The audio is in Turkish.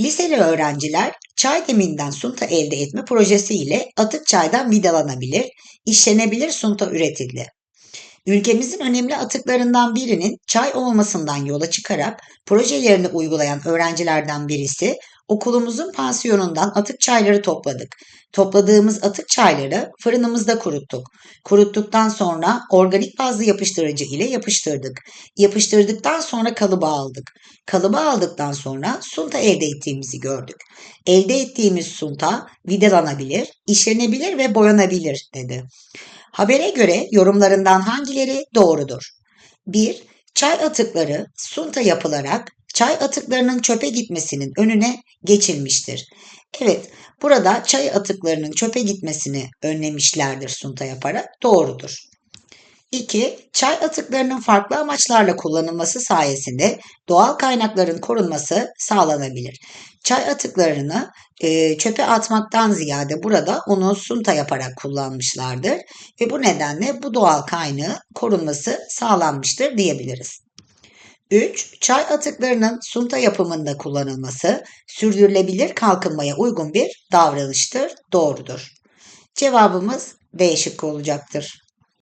Liseli öğrenciler çay deminden sunta elde etme projesi ile atık çaydan vidalanabilir, işlenebilir sunta üretildi. Ülkemizin önemli atıklarından birinin çay olmasından yola çıkarak projelerini uygulayan öğrencilerden birisi okulumuzun pansiyonundan atık çayları topladık. Topladığımız atık çayları fırınımızda kuruttuk. Kuruttuktan sonra organik bazlı yapıştırıcı ile yapıştırdık. Yapıştırdıktan sonra kalıba aldık. Kalıba aldıktan sonra sunta elde ettiğimizi gördük. Elde ettiğimiz sunta vidalanabilir, işlenebilir ve boyanabilir dedi. Habere göre yorumlarından hangileri doğrudur? 1. Çay atıkları sunta yapılarak çay atıklarının çöpe gitmesinin önüne geçilmiştir. Evet, burada çay atıklarının çöpe gitmesini önlemişlerdir sunta yaparak. Doğrudur. 2. Çay atıklarının farklı amaçlarla kullanılması sayesinde doğal kaynakların korunması sağlanabilir. Çay atıklarını e, çöpe atmaktan ziyade burada onu sunta yaparak kullanmışlardır ve bu nedenle bu doğal kaynağı korunması sağlanmıştır diyebiliriz. 3. Çay atıklarının sunta yapımında kullanılması sürdürülebilir kalkınmaya uygun bir davranıştır. Doğrudur. Cevabımız B şıkkı olacaktır.